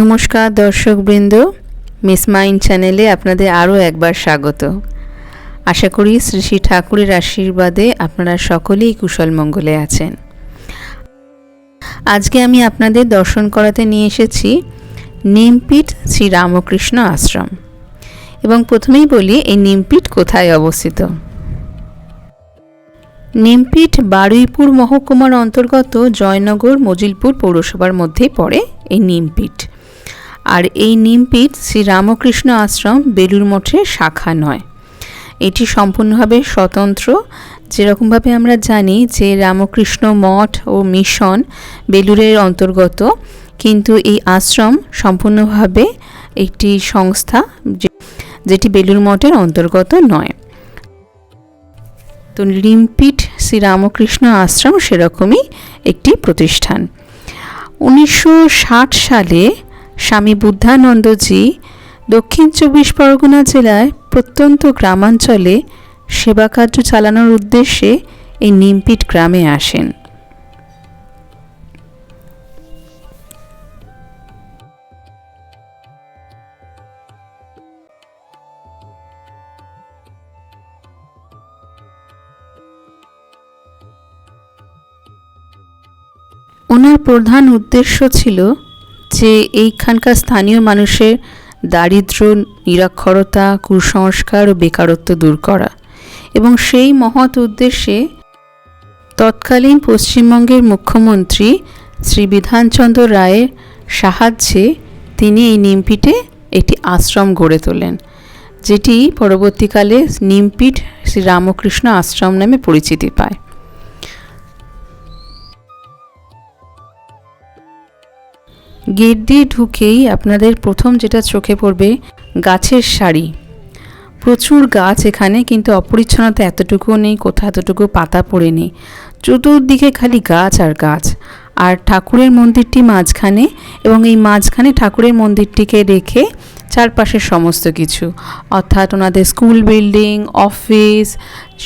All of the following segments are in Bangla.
নমস্কার দর্শকবৃন্দ, মিস মাইন চ্যানেলে আপনাদের আরও একবার স্বাগত। আশা করি শ্রী শ্রী ঠাকুরের আশীর্বাদে আপনারা সকলেই কুশল মঙ্গলে আছেন। আজকে আমি আপনাদের দর্শন করাতে নিয়ে এসেছি নিমপিঠ শ্রী রামকৃষ্ণ আশ্রম। এবং প্রথমেই বলি, এই নিমপিঠ কোথায় অবস্থিত? নিমপিঠ বারুইপুর মহকুমার অন্তর্গত জয়নগর মজিলপুর পৌরসভার মধ্যেই পড়ে এই নিমপিঠ আর এই নিমপিঠ শ্রী রামকৃষ্ণ আশ্রম বেলুর মঠের শাখা নয়। এটি সম্পূর্ণভাবে স্বতন্ত্র। যেরকমভাবে আমরা জানি যে রামকৃষ্ণ মঠ ও মিশন বেলুরের অন্তর্গত, কিন্তু এই আশ্রম সম্পূর্ণভাবে একটি সংস্থা যেটি বেলুর মঠের অন্তর্গত নয়। তো লিম্পিট শ্রী রামকৃষ্ণ আশ্রম সেরকমই একটি প্রতিষ্ঠান। উনিশশো ষাট সালে স্বামী বুদ্ধানন্দজি দক্ষিণ চব্বিশ পরগনা জেলায় প্রত্যন্ত গ্রামাঞ্চলে সেবা কার্য চালানোর উদ্দেশ্যে এই নিমপিট গ্রামে আসেন। ওনার প্রধান উদ্দেশ্য ছিল যে এইখানকার স্থানীয় মানুষের দারিদ্র, নিরক্ষরতা, কুসংস্কার ও বেকারত্ব দূর করা এবং সেই মহৎ উদ্দেশ্যে তৎকালীন পশ্চিমবঙ্গের মুখ্যমন্ত্রী শ্রী বিধানচন্দ্র রায়ের সাহায্যে তিনি এই নিমপিটে একটি আশ্রম গড়ে তোলেন, যেটি পরবর্তীকালে নিমপিট শ্রী রামকৃষ্ণ আশ্রম নামে পরিচিতি পায়। গেট দিয়ে ঢুকেই আপনাদের প্রথম যেটা চোখে পড়বে, গাছের শাড়ি প্রচুর গাছ এখানে, কিন্তু অপরিচ্ছন্নতা এতটুকুও নেই, কোথাও এতটুকু পাতা পড়ে নেই। চতুর্দিকে খালি গাছ আর গাছ। আর ঠাকুরের মন্দিরটি মাঝখানে এবং এই মাঝখানে ঠাকুরের মন্দিরটিকে রেখে চারপাশের সমস্ত কিছু, অর্থাৎ ওনাদের স্কুল বিল্ডিং, অফিস,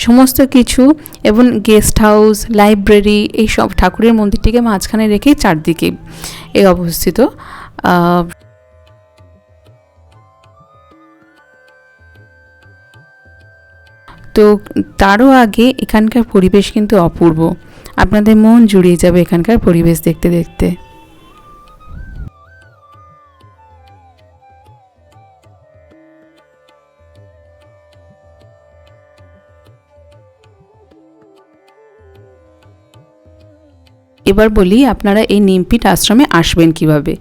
সমস্ত কিছু এবং গেস্ট হাউস, লাইব্রেরি, এই সব ঠাকুরের মন্দিরটিকে মাঝখানে রেখেই চারদিকে এ অবস্থিত। তো তারও আগে এখানকার পরিবেশ কিন্তু অপূর্ব। আপনাদের মন জুড়িয়ে যাবে এখানকার পরিবেশ দেখতে দেখতে। এবার বলি আপনারা এই নিমপিট আশ্রমে আসবেন কীভাবে।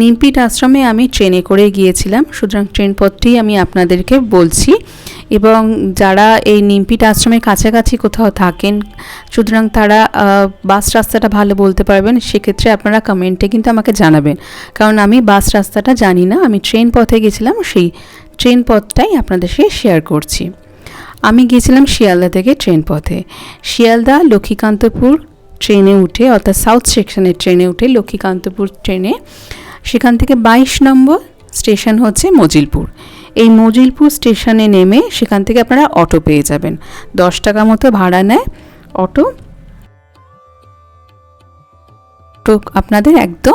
নিমপিট আশ্রমে আমি ট্রেনে করে গিয়েছিলাম, সুতরাং ট্রেন পথটি আমি আপনাদেরকে বলছি। এবং যারা এই নিমপিট আশ্রমের কাছাকাছি কোথাও থাকেন, সুতরাং তারা বাস রাস্তাটা ভালো বলতে পারবেন, সেক্ষেত্রে আপনারা কমেন্টে কিন্তু আমাকে জানাবেন। কারণ আমি বাস রাস্তাটা জানি না, আমি ট্রেন পথে গেছিলাম, সেই ট্রেন পথটাই আপনাদের সাথে শেয়ার করছি। আমি গিয়েছিলাম শিয়ালদা থেকে ট্রেন পথে। শিয়ালদা, লক্ষ্মীকান্তপুর ট্রেনে উঠে, অর্থাৎ সাউথ সেকশনের ট্রেনে উঠে লক্ষ্মীকান্তপুর ট্রেনে, সেখান থেকে বাইশ নম্বর স্টেশন হচ্ছে মজিলপুর। এই মজিলপুর স্টেশনে নেমে সেখান থেকে আপনারা অটো পেয়ে যাবেন। দশ টাকা মতো ভাড়া নেয় অটো। তো আপনাদের একদম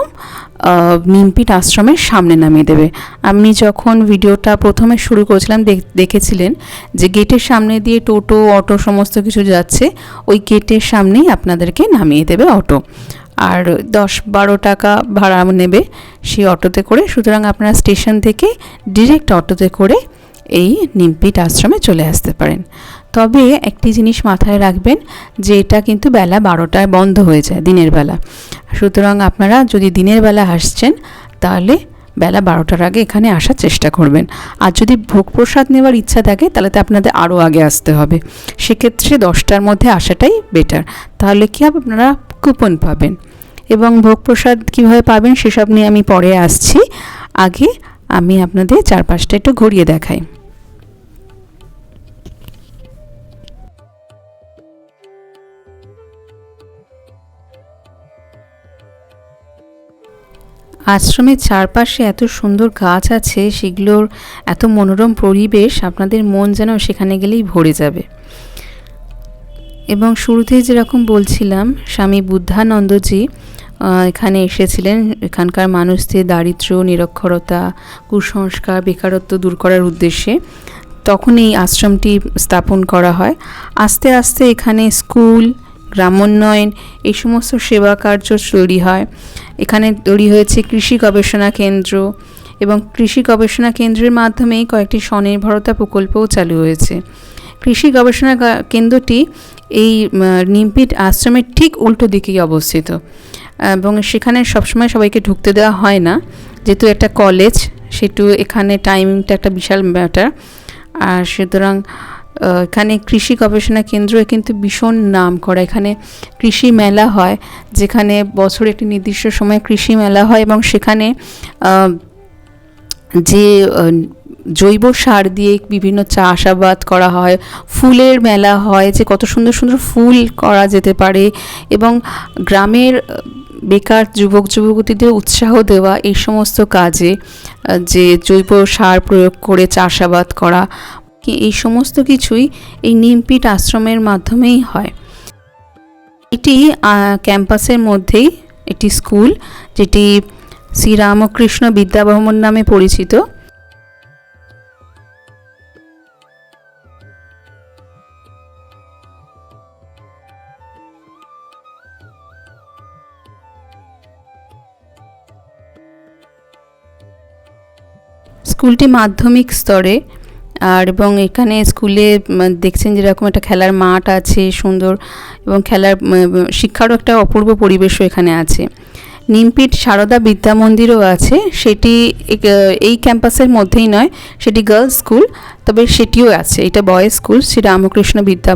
নিমপিট আশ্রমের সামনে নামিয়ে দেবে। আমি যখন ভিডিওটা প্রথমে শুরু করেছিলাম, দেখ- দেখেছিলেন যে গেটের সামনে দিয়ে টোটো, অটো সমস্ত কিছু যাচ্ছে, ওই গেটের সামনেই আপনাদেরকে নামিয়ে দেবে অটো। আর দশ বারো টাকা ভাড়া নেবে সেই অটোতে করে। সুতরাং আপনারা স্টেশন থেকে ডিরেক্ট অটোতে করে এই নিমপিট আশ্রমে চলে আসতে পারেন। তবে একটি জিনিস মাথায় রাখবেন, যে এটা কিন্তু বেলা বারোটায় বন্ধ হয়ে যায় দিনের বেলা। সুতরাং আপনারা যদি দিনের বেলা আসছেন, তাহলে বেলা বারোটার আগে এখানে আসার চেষ্টা করবেন। আর যদি ভোগ প্রসাদ নেওয়ার ইচ্ছা থাকে, তাহলে তো আপনাদের আরও আগে আসতে হবে। সেক্ষেত্রে দশটার মধ্যে আসাটাই বেটার তাহলে কি হবে? আপনারা কুপন পাবেন। এবং ভোগ প্রসাদ কীভাবে পাবেন, সেসব নিয়ে আমি পরে আসছি। আগে আমি আপনাদের চারপাশটা একটু ঘুরিয়ে দেখাই। আশ্রমের চারপাশে এত সুন্দর গাছ আছে, সেগুলোর এত মনোরম পরিবেশ, আপনাদের মন যেন সেখানে গেলেই ভরে যাবে। এবং শুরুতেই যেরকম বলছিলাম, স্বামী বুদ্ধানন্দজি এখানে এসেছিলেন। এখানকার মানুষদের দারিদ্র্য, নিরক্ষরতা, কুসংস্কার, বেকারত্ব দূর করার উদ্দেশ্যে। তখন এই আশ্রমটি স্থাপন করা হয়। আস্তে আস্তে এখানে স্কুল গ্রামোন্নয়ন, এই সমস্ত সেবা কার্য তৈরি হয়। এখানে তৈরি হয়েছে কৃষি গবেষণা কেন্দ্র এবং কৃষি গবেষণা কেন্দ্রের মাধ্যমেই কয়েকটি স্বনির্ভরতা প্রকল্পও চালু হয়েছে। কৃষি গবেষণা কেন্দ্রটি এই নিমপিট আশ্রমের ঠিক উল্টো দিকেই অবস্থিত। এবং সেখানে সবসময় সবাইকে ঢুকতে দেওয়া হয় না। যেহেতু একটা কলেজ সেটু এখানে টাইমিংটা একটা বিশাল ব্যাটার আর সুতরাং এখানে কৃষি গবেষণা কেন্দ্র কিন্তু ভীষণ নাম করা। এখানে কৃষি মেলা হয়, যেখানে বছরে একটি নির্দিষ্ট সময়ে কৃষি মেলা হয় এবং সেখানে যে জৈব সার দিয়ে বিভিন্ন চাষাবাদ করা হয়, ফুলের মেলা হয়, যে কত সুন্দর সুন্দর ফুল করা যেতে পারে এবং গ্রামের বেকার যুবক যুবতীদের উৎসাহ দেওয়া এই সমস্ত কাজে যে জৈব সার প্রয়োগ করে চাষাবাদ করা কি- এই সমস্ত কিছুই এই নিমপিট আশ্রমের মাধ্যমেই হয়। এটি ক্যাম্পাসের মধ্যেই একটি স্কুল, যেটি শ্রীরামকৃষ্ণ বিদ্যাভবন নামে পরিচিত। স্কুলটি মাধ্যমিক স্তরে আর এবং এখানে স্কুলে দেখছেন যেরকম একটা খেলার মাঠ আছে, সুন্দর এবং খেলার শিক্ষারও একটা অপূর্ব পরিবেশও এখানে আছে। নিমপিট সারদা বিদ্যা মন্দিরও আছে, সেটি এই ক্যাম্পাসের মধ্যেই নয়, সেটি গার্লস স্কুল তবে সেটিও আছে। এটা বয়েজ স্কুল শ্রী রামকৃষ্ণ বিদ্যা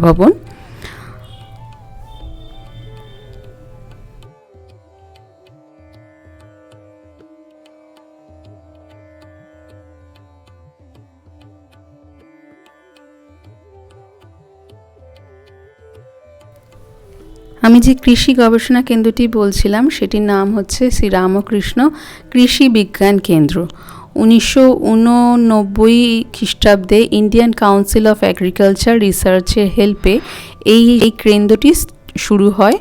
আমি যে কৃষি গবেষণা কেন্দ্রটি বলছিলাম, সেটির নাম হচ্ছে শ্রী রামকৃষ্ণ কৃষি বিজ্ঞান কেন্দ্র। উনিশশো উননব্বই খ্রিস্টাব্দে ইন্ডিয়ান কাউন্সিল অফ এগ্রিকালচার রিসার্চের হেল্পে এই এই কেন্দ্রটি শুরু হয়।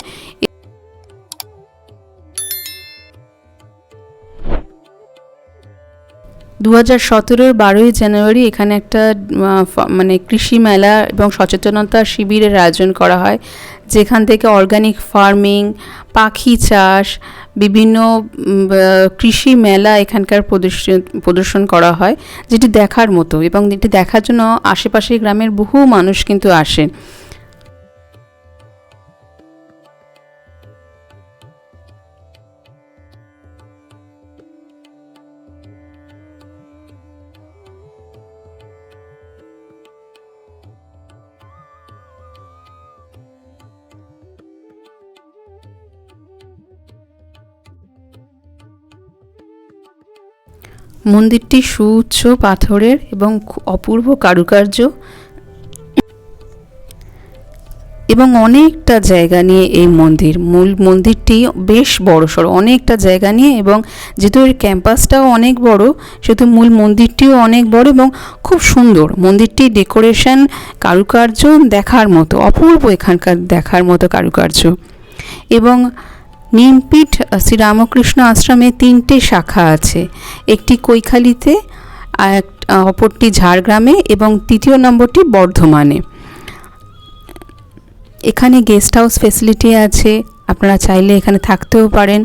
দু হাজার সতেরোর বারোই জানুয়ারি এখানে একটা মানে কৃষি মেলা এবং সচেতনতা শিবিরের আয়োজন করা হয়। যেখান থেকে অর্গানিক ফার্মিং পাখি চাষ, বিভিন্ন কৃষি মেলা এখানকার প্রদর্শন প্রদর্শন করা হয়, যেটি দেখার মতো এবং এটি দেখার জন্য আশেপাশের গ্রামের বহু মানুষ কিন্তু আসেন মন্দিরটি সুউচ্চ পাথরের এবং অপূর্ব কারুকার্য। এবং অনেকটা জায়গা নিয়ে এই মন্দির। মূল মন্দিরটি বেশ বড় বড়সড়। অনেকটা জায়গা নিয়ে এবং যেহেতু এর ক্যাম্পাসটাও অনেক বড়, সেহেতু মূল মন্দিরটিও অনেক বড় এবং খুব সুন্দর। মন্দিরটি ডেকোরেশন, কারুকার্য দেখার মতো, অপূর্ব এখানকার দেখার মতো কারুকার্য। এবং নিমপিঠ শ্রীরামকৃষ্ণ আশ্রমে তিনটে শাখা আছে। একটি কৈখালিতে অপরটি ঝাড়গ্রামে এবং তৃতীয় নম্বরটি বর্ধমানে। এখানে গেস্ট হাউস ফেসিলিটি আছে, আপনারা চাইলে এখানে থাকতেও পারেন।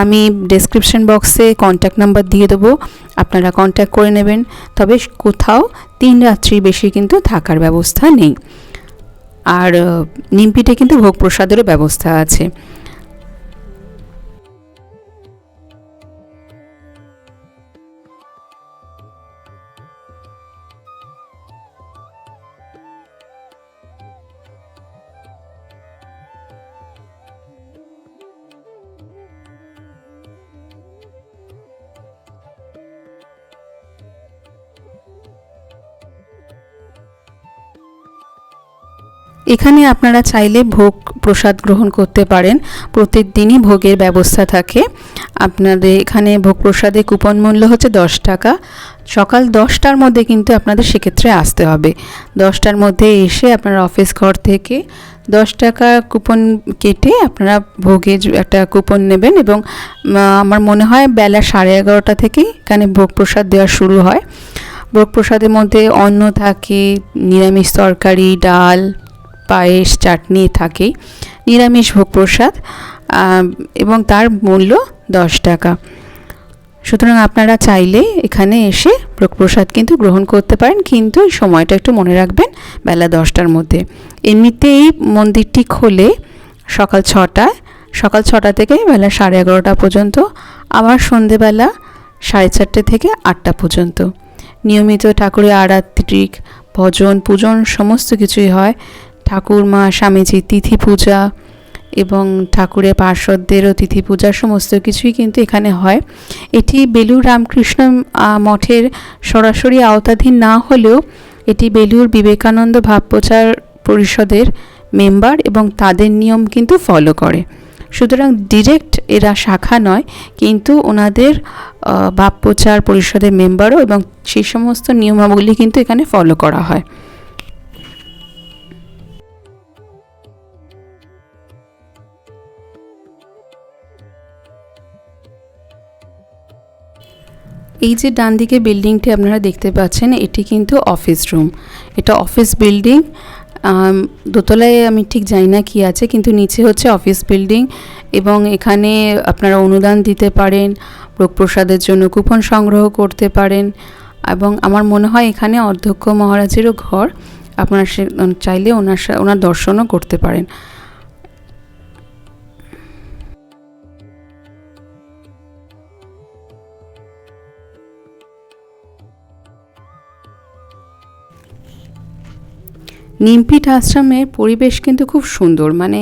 আমি ডেসক্রিপশন বক্সে কন্ট্যাক্ট নাম্বার দিয়ে দেবো, আপনারা কন্ট্যাক্ট করে নেবেন। তবে কোথাও তিন রাত্রি বেশি কিন্তু থাকার ব্যবস্থা নেই। আর নিমপিটে কিন্তু ভোগ প্রসাদেরও ব্যবস্থা আছে। এখানে আপনারা চাইলে ভোগ প্রসাদ গ্রহণ করতে পারেন। প্রত্যেক দিনই ভোগের ব্যবস্থা থাকে। আপনাদের এখানে ভোগ প্রসাদে কুপন মূল্য হচ্ছে দশ টাকা। সকাল দশটার মধ্যে কিন্তু আপনাদের সেক্ষেত্রে আসতে হবে। দশটার মধ্যে এসে আপনারা অফিস ঘর থেকে দশ টাকা কুপন কেটে আপনারা ভোগে জ- একটা কুপন নেবেন এবং আমার মনে হয় বেলা সাড়ে এগারোটা থেকেই এখানে ভোগ প্রসাদ দেওয়া শুরু হয়। ভোগ প্রসাদের মধ্যে অন্ন থাকে, নিরামিষ তরকারি, ডাল পায়েস, চাটনি থাকে নিরামিষ ভোগ প্রসাদ এবং তার মূল্য দশ টাকা। সুতরাং আপনারা চাইলে এখানে এসে প্রসাদ কিন্তু গ্রহণ করতে পারেন, কিন্তু এই সময়টা একটু মনে রাখবেন বেলা দশটার মধ্যে। এমনিতেই মন্দিরটি খোলে সকাল ছটায় সকাল ছটা থেকে বেলা সাড়ে এগারোটা পর্যন্ত, আবার সন্ধেবেলা সাড়ে চারটে থেকে আটটা পর্যন্ত। নিয়মিত ঠাকুরের আরাত্রিক, ভজন, পূজন সমস্ত কিছুই হয়। ঠাকুর মা স্বামীজি তিথি পূজা এবং ঠাকুরের পার্শ্বদেরও তিথি পূজা সমস্ত কিছুই কিন্তু এখানে হয়। এটি বেলুর রামকৃষ্ণ মঠের সরাসরি আওতাধীন না হলেও এটি বেলুর বিবেকানন্দ ভাবপ্রচার পরিষদের মেম্বার এবং তাদের নিয়ম কিন্তু ফলো করে। সুতরাং ডিরেক্ট এরা শাখা নয় কিন্তু ওনাদের আহ, ভাবপ্রচার পরিষদের মেম্বারও এবং সেই সমস্ত নিয়মাবলী কিন্তু এখানে ফলো করা হয়। এই যে ডান দিকে বিল্ডিংটি আপনারা দেখতে পাচ্ছেন, এটি কিন্তু অফিস রুম এটা অফিস বিল্ডিং দোতলায় আমি ঠিক জানি না কী আছে, কিন্তু নিচে হচ্ছে অফিস বিল্ডিং এবং এখানে আপনারা অনুদান দিতে পারেন প্রসাদের জন্য কুপন সংগ্রহ করতে পারেন এবং আমার মনে হয় এখানে অধ্যক্ষ মহারাজেরও ঘর, আপনারা সে, চাইলে ওনার ওনার দর্শনও করতে পারেন। নিমপিঠ আশ্রমের পরিবেশ কিন্তু খুব সুন্দর। মানে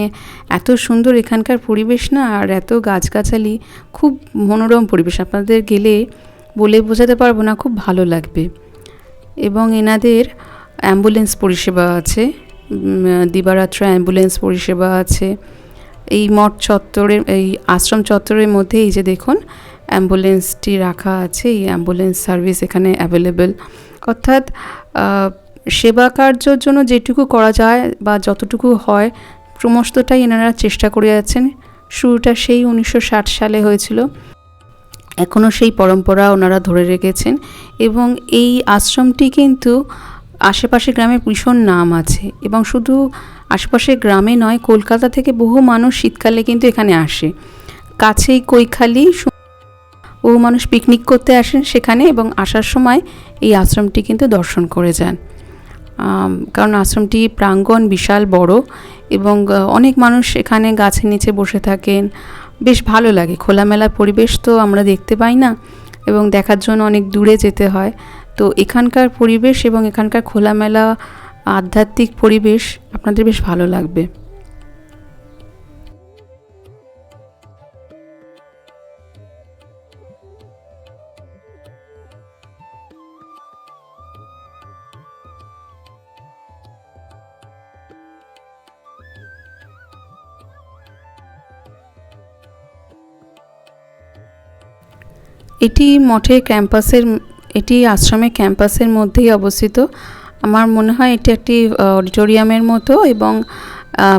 এত সুন্দর এখানকার পরিবেশ না, আর এত গাছগাছালি, খুব মনোরম পরিবেশ। আপনাদের গেলে বলে বোঝাতে পারব না, খুব ভালো লাগবে। এবং এনাদের অ্যাম্বুলেন্স পরিষেবা আছে দিবারাত্র অ্যাম্বুলেন্স পরিষেবা আছে। এই মঠ চত্বরের, এই আশ্রম চত্বরের মধ্যে এই যে দেখুন, অ্যাম্বুলেন্সটি রাখা আছে, এই অ্যাম্বুলেন্স সার্ভিস এখানে অ্যাভেলেবেল। অর্থাৎ সেবা কার্যর জন্য যেটুকু করা যায় বা যতটুকু হয় সমস্তটাই এনারা চেষ্টা করে যাচ্ছেন। শুরুটা সেই উনিশশো ষাট সালে হয়েছিল। এখনও সেই পরম্পরা ওনারা ধরে রেখেছেন এবং এই আশ্রমটি কিন্তু আশেপাশে গ্রামে ভীষণ নাম আছে এবং শুধু আশেপাশের গ্রামে নয়, কলকাতা থেকে বহু মানুষ শীতকালে কিন্তু এখানে আসে। কাছেই কৈখালি বহু মানুষ পিকনিক করতে আসেন সেখানে এবং আসার সময় এই আশ্রমটি কিন্তু দর্শন করে যান। কারণ আশ্রমটি প্রাঙ্গণ বিশাল বড় এবং অনেক মানুষ এখানে গাছের নিচে বসে থাকেন। বেশ ভালো লাগে। খোলামেলা পরিবেশ তো আমরা দেখতে পাই না এবং দেখার জন্য অনেক দূরে যেতে হয়। তো এখানকার পরিবেশ এবং এখানকার খোলামেলা আধ্যাত্মিক পরিবেশ আপনাদের বেশ ভালো লাগবে। এটি মঠের ক্যাম্পাসের এটি আশ্রমের ক্যাম্পাসের মধ্যেই অবস্থিত। আমার মনে হয় এটি একটি অডিটোরিয়ামের মতো এবং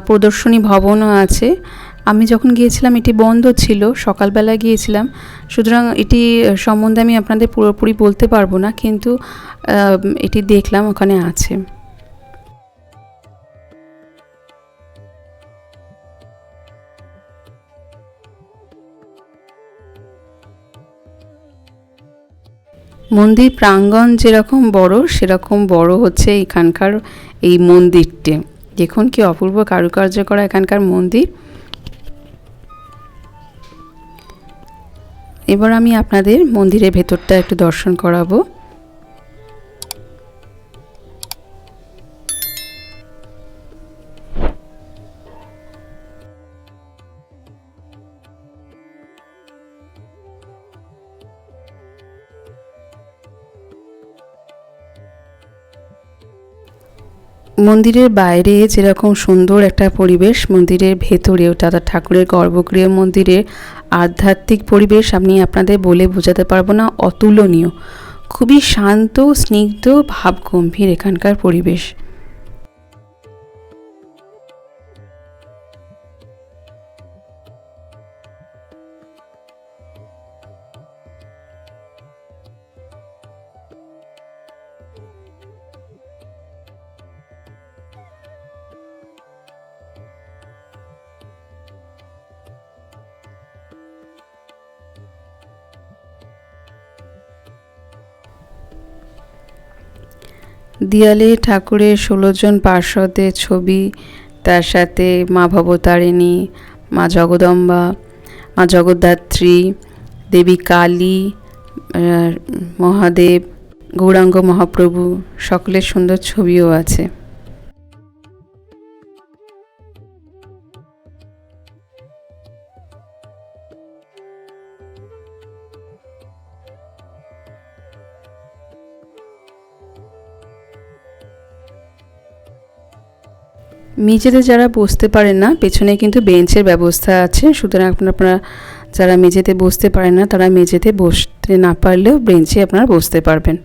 প্রদর্শনী ভবনও আছে। আমি যখন গিয়েছিলাম, এটি বন্ধ ছিল সকালবেলা গিয়েছিলাম। সুতরাং এটি সম্বন্ধে আমি আপনাদের পুরোপুরি বলতে পারব না, কিন্তু এটি দেখলাম, ওখানে আছে। মন্দির প্রাঙ্গণ যেরকম বড়, সেরকম বড় হচ্ছে এখানকার এই মন্দিরটি। দেখুন কি অপূর্ব কারুকার্য করা এখানকার মন্দির। এবার আমি আপনাদের মন্দিরের ভেতরটা একটু দর্শন করাবো। মন্দিরের বাইরে যেরকম সুন্দর একটা পরিবেশ, মন্দিরের ভেতরেও দাদা ঠাকুরের গর্ভগৃহ মন্দিরের আধ্যাত্মিক পরিবেশ, আমি আপনাদের বলে বোঝাতে পারব না, অতুলনীয়। খুবই শান্ত, স্নিগ্ধ, ভাবগম্ভীর এখানকার পরিবেশ। দেয়ালে ঠাকুরের ষোলোজন পার্শ্বদের ছবি, তার সাথে মা ভবতারিণী, মা জগদম্বা, মা জগদ্ধাত্রী, দেবী কালী মহাদেব, গৌরাঙ্গ মহাপ্রভু, সকলের সুন্দর ছবিও আছে। মেঝেতে যারা বসতে পারেন না, পেছনে কিন্তু বেঞ্চের ব্যবস্থা আছে। সুতরাং আপনারা যারা মেঝেতে বসতে পারেন না, তারা মেঝেতে বসতে না পারলেও বেঞ্চে আপনারা বসতে পারবেন।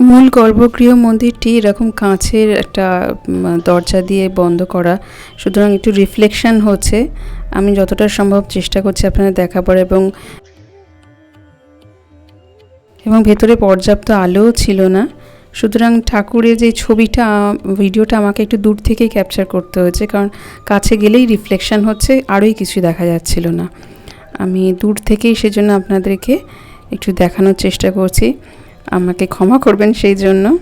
মূল গর্ভগৃহ মন্দিরটি এরকম কাঁচের একটা দরজা দিয়ে বন্ধ করা। সুতরাং একটু রিফ্লেকশন হচ্ছে। আমি যতটা সম্ভব চেষ্টা করছি আপনাদের দেখাবার এবং এবং ভেতরে পর্যাপ্ত আলোও ছিল না। সুতরাং ঠাকুরের যে ছবিটা, ভিডিওটা আমাকে একটু দূর থেকেই ক্যাপচার করতে হয়েছে কারণ কাছে গেলেই রিফ্লেকশন হচ্ছে, আরোই কিছু দেখা যাচ্ছিল না। আমি দূর থেকেই সেজন্য আপনাদেরকে একটু দেখানোর চেষ্টা করছি। আমাকে ক্ষমা করবেন সেই জন্য।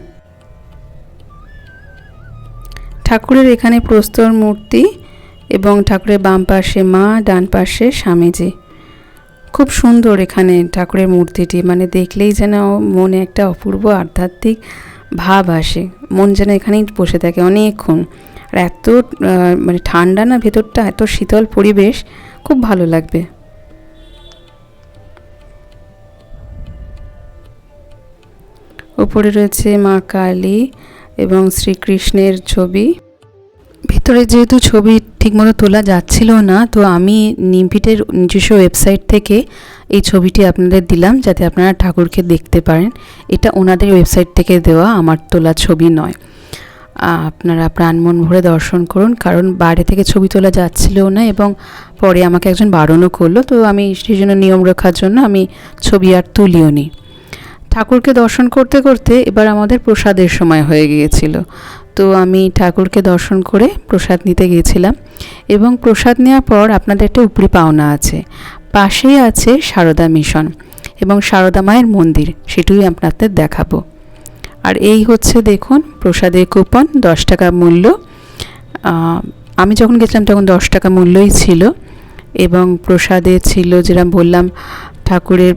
ঠাকুরের এখানে প্রস্তর মূর্তি এবং ঠাকুরের বাম পাশে মা, ডান পাশে স্বামীজি। খুব সুন্দর এখানে ঠাকুরের মূর্তিটি মানে দেখলেই যেন মনে একটা অপূর্ব আধ্যাত্মিক ভাব আসে। মন যেন এখানেই বসে থাকে অনেকক্ষণ। আর এত মানে ঠান্ডা না, ভেতরটা এত শীতল পরিবেশ, খুব ভালো লাগবে। উপরে রয়েছে মা কালী এবং শ্রীকৃষ্ণের ছবি। ভিতরে যেহেতু ছবি ঠিকমতো তোলা যাচ্ছিল না, তো আমি নিমপিটের নিজস্ব ওয়েবসাইট থেকে এই ছবিটি আপনাদের দিলাম যাতে আপনারা ঠাকুরকে দেখতে পারেন। এটা ওনাদের ওয়েবসাইট থেকে দেওয়া, আমার তোলা ছবি নয়। আপনারা প্রাণ মন ভরে দর্শন করুন, কারণ বাইরে থেকে ছবি তোলা যাচ্ছিল না এবং পরে আমাকে একজন বারণও করল, তো আমি সেই জন্য নিয়ম রক্ষার জন্য আমি ছবি আর তুলিও নি ঠাকুরকে দর্শন করতে করতে এবার আমাদের প্রসাদের সময় হয়ে গিয়েছিল। তো আমি ঠাকুরকে দর্শন করে প্রসাদ নিতে গিয়েছিলাম এবং প্রসাদ নেওয়ার পর আপনাদের একটা উপরি পাওনা আছে। পাশেই আছে সারদা মিশন এবং সারদা মায়ের মন্দির সেটুই আপনাদের দেখাবো। আর এই হচ্ছে দেখুন প্রসাদের কুপন দশ টাকা মূল্য। আমি যখন গেছিলাম তখন দশ টাকা মূল্যই ছিল এবং প্রসাদে ছিল যেরকম বললাম ঠাকুরের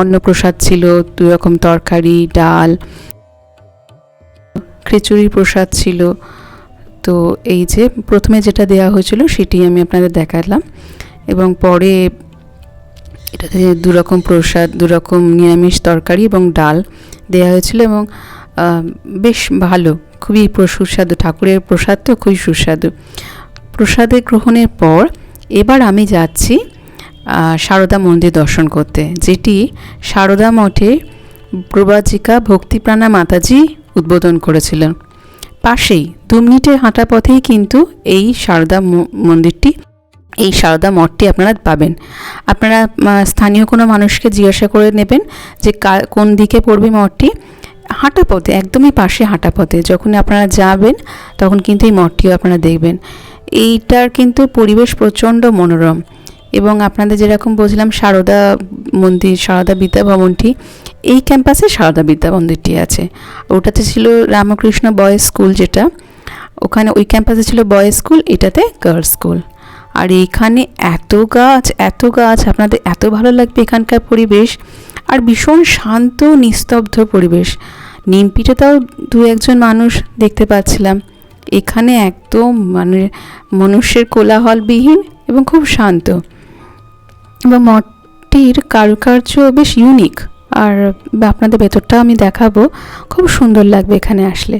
অন্নপ্রসাদ ছিল দু রকম তরকারি, ডাল খিচুড়ি প্রসাদ ছিল। তো এই যে প্রথমে যেটা দেওয়া হয়েছিল সেটি আমি আপনাদের দেখালাম। এবং পরে এটাতে দু রকম প্রসাদ দু রকম নিরামিষ তরকারি এবং ডাল দেওয়া হয়েছিল এবং বেশ ভালো, খুবই সুস্বাদু। ঠাকুরের প্রসাদ তো খুবই সুস্বাদু। প্রসাদে গ্রহণের পর এবার আমি যাচ্ছি সারদা মন্দির দর্শন করতে, যেটি সারদা মঠে প্রবাচিকা ভক্তিপ্রাণা মাতাজি উদ্বোধন করেছিলেন। পাশেই দু মিনিটের হাঁটা পথেই কিন্তু এই সারদা মন্দিরটি, এই সারদা মঠটি আপনারা পাবেন। আপনারা স্থানীয় কোনো মানুষকে জিজ্ঞাসা করে নেবেন যে কোন দিকে পড়বে মঠটি। হাঁটা পথে, একদমই পাশে হাঁটা পথে যখন আপনারা যাবেন, তখন কিন্তু এই মঠটিও আপনারা দেখবেন। এইটার কিন্তু পরিবেশ প্রচণ্ড মনোরম। এবং আপনাদের যেরকম বলছিলাম, সারদা মন্দির, সারদা বিদ্যা ভবনটি, এই ক্যাম্পাসে সারদা বিদ্যা মন্দিরটি আছে। ওটাতে ছিল রামকৃষ্ণ বয়েজ স্কুল যেটা, ওখানে ওই ক্যাম্পাসে ছিল বয়েজ স্কুল, এটাতে গার্লস স্কুল। আর এইখানে এত গাছ এত গাছ, আপনাদের এত ভালো লাগবে এখানকার পরিবেশ। আর ভীষণ শান্ত, নিস্তব্ধ পরিবেশ। নিমপিঠে তাও দু একজন মানুষ দেখতে পাচ্ছিলাম। এখানে একদম মানে মনুষ্যের কোলাহলবিহীন এবং খুব শান্ত। এবং মঠটির কারুকার্য বেশ ইউনিক আর আপনাদের ভেতরটাও আমি দেখাবো। খুব সুন্দর লাগবে এখানে আসলে।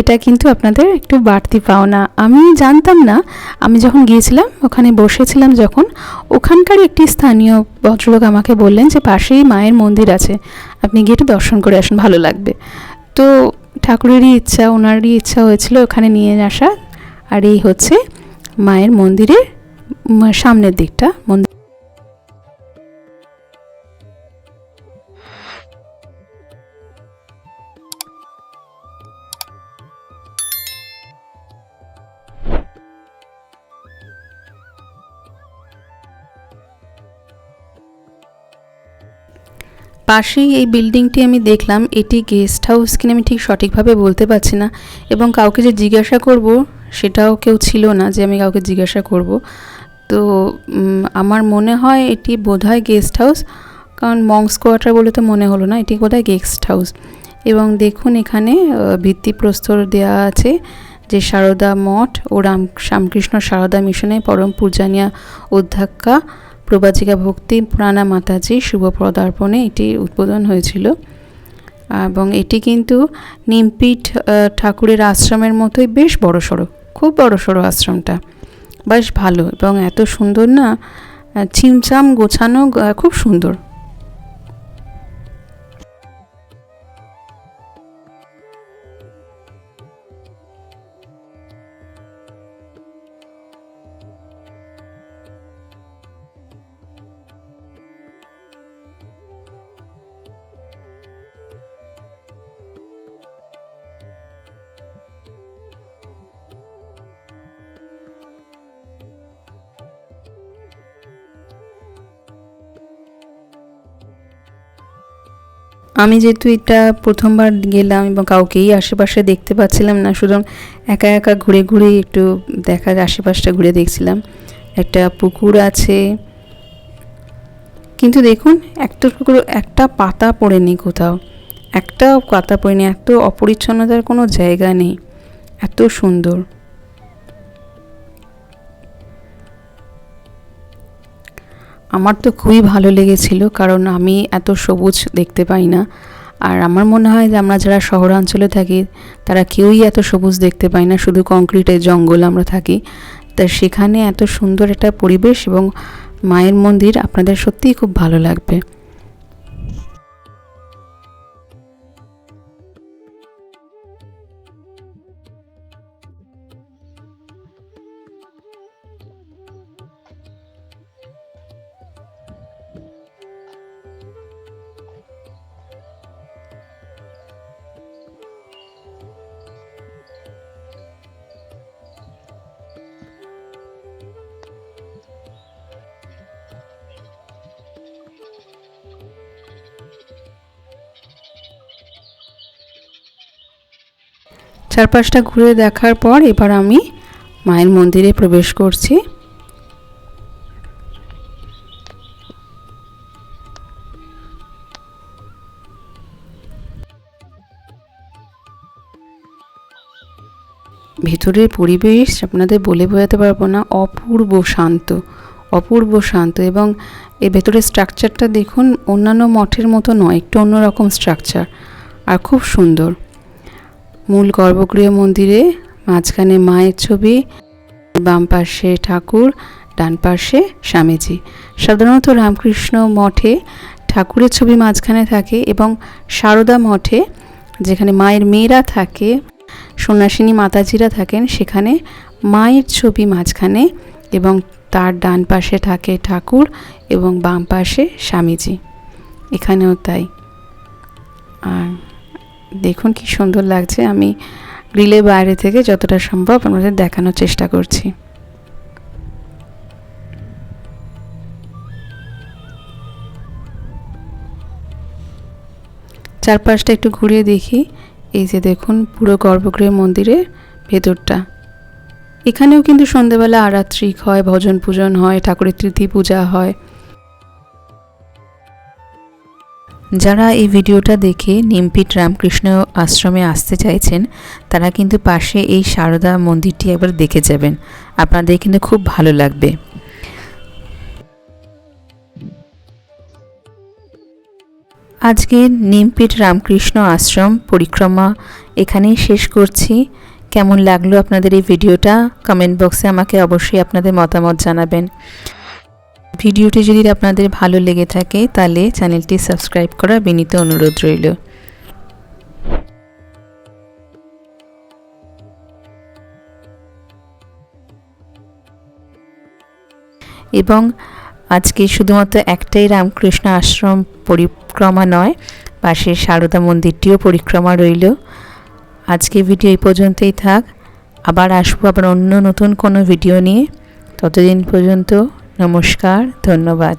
এটা কিন্তু আপনাদের একটু বাড়তি পাওনা। আমি জানতাম না, আমি যখন গিয়েছিলাম, ওখানে বসেছিলাম যখন, ওখানকার একটি স্থানীয় ভদ্রলোক আমাকে বললেন যে পাশেই মায়ের মন্দির আছে। আপনি গিয়ে একটু দর্শন করে আসুন, ভালো লাগবে। তো ঠাকুরেরই ইচ্ছা, ওনারই ইচ্ছা হয়েছিল ওখানে নিয়ে আসা। আর এই হচ্ছে মায়ের মন্দিরের সামনের দিকটা, মন্দির। পাশেই এই বিল্ডিংটি আমি দেখলাম, এটি গেস্ট হাউস কিনা আমি ঠিক সঠিকভাবে বলতে পারছি না এবং কাউকে যে জিজ্ঞাসা করব সেটাও কেউ ছিল না যে আমি কাউকে জিজ্ঞাসা করব। তো আমার মনে হয় এটি বোধহয় গেস্ট হাউস, কারণ মংস কোয়ার্টার বলে তো মনে হলো না, এটি বোধহয় গেস্ট হাউস। এবং দেখুন এখানে ভিত্তিপ্রস্তর দেওয়া আছে যে সারদা মঠ ও রাম রামকৃষ্ণ সারদা মিশনে পরম পূজানিয়া অধ্যক্ষা প্রবাচিকা ভক্তি প্রাণা মাতাজি শুভ পদার্পণে এটি উদ্বোধন হয়েছিল। এবং এটি কিন্তু নিমপিঠ ঠাকুরের আশ্রমের মতোই বেশ বড় সড়ো, খুব বড় সড়ো আশ্রমটা, বেশ ভালো এবং এত সুন্দর না ছিমছাম গোছানো খুব সুন্দর। আমি যেহেতু এটা প্রথমবার গেলাম এবং কাউকেই আশেপাশে দেখতে পাচ্ছিলাম না, সুতরাং একা একা ঘুরে ঘুরে একটু দেখার আশেপাশটা ঘুরে দেখছিলাম। একটা পুকুর আছে। কিন্তু দেখুন, একটা পুকুর একটা পাতা পড়েনি কোথাও। একটাও পাতা পড়েনি, এত অপরিচ্ছন্নতার কোনো জায়গা নেই। এত সুন্দর। আমার তো খুবই ভালো লেগেছিল, কারণ আমি এত সবুজ দেখতে পাই না। আর আমার মনে হয় যে আমরা যারা শহরাঞ্চলে থাকি, তারা কেউই এত সবুজ দেখতে পাই না, শুধু কংক্রিটের জঙ্গল আমরা থাকি। তা সেখানে এত সুন্দর একটা পরিবেশ এবং মায়ের মন্দির আপনাদের সত্যিই খুব ভালো লাগবে। চারপাশটা ঘুরে দেখার পর এবার আমি মায়ের মন্দিরে প্রবেশ করছি। ভেতরের পরিবেশ আপনাদের বলে বোঝাতে পারব না, অপূর্ব শান্ত অপূর্ব শান্ত এবং এর ভেতরের স্ট্রাকচারটা দেখুন অন্যান্য মঠের মতো নয়, একটু অন্যরকম স্ট্রাকচার আর খুব সুন্দর। মূল গর্ভগৃহ মন্দিরে, মাঝখানে মায়ের ছবি, বাম পাশে ঠাকুর, ডান পাশে স্বামীজি। সাধারণত রামকৃষ্ণ মঠে ঠাকুরের ছবি মাঝখানে থাকে এবং সারদা মঠে, যেখানে মায়ের মেয়েরা থাকে, সন্ন্যাসিনী মাতাজিরা থাকেন, সেখানে মায়ের ছবি মাঝখানে এবং তার ডান পাশে থাকে ঠাকুর এবং বাম পাশে স্বামীজি। এখানেও তাই। আর দেখুন কি সুন্দর লাগছে। আমি গ্রিলের বাইরে থেকে যতটা সম্ভব আপনাদের দেখানোর চেষ্টা করছি। চারপাশটা একটু ঘুরিয়ে দেখি। এই যে দেখুন, পুরো গর্ভগৃহ মন্দিরের ভেতরটা। এখানেও কিন্তু সন্ধেবেলা আরাত্রিক হয়, ভজন পূজন হয়, ঠাকুরের তৃতীয় পূজা হয়। যারা এই ভিডিওটা দেখে নিমপিট রামকৃষ্ণ আশ্রমে আসতে চাইছেন, তারা কিন্তু পাশে এই সারদা মন্দিরটি একবার দেখে যাবেন। আপনাদের কিন্তু খুব ভালো লাগবে। আজকে নিমপিট রামকৃষ্ণ আশ্রম পরিক্রমা এখানেই শেষ করছি। কেমন লাগল আপনাদের এই ভিডিওটা? কমেন্ট বক্সে আমাকে অবশ্যই আপনাদের মতামত জানাবেন। ভিডিওটি যদি আপনাদের ভালো লেগে থাকে, তাহলে চ্যানেলটি সাবস্ক্রাইব করা বিনীত অনুরোধ রইল। এবং আজকে শুধুমাত্র একটাই রামকৃষ্ণ আশ্রম পরিক্রমা নয় পাশের সারদা মন্দিরটিও পরিক্রমা রইল। আজকে ভিডিও এই পর্যন্তই থাক। আবার আসব আবার অন্য নতুন কোনো ভিডিও নিয়ে। ততদিন পর্যন্ত নমস্কার ধন্যবাদ।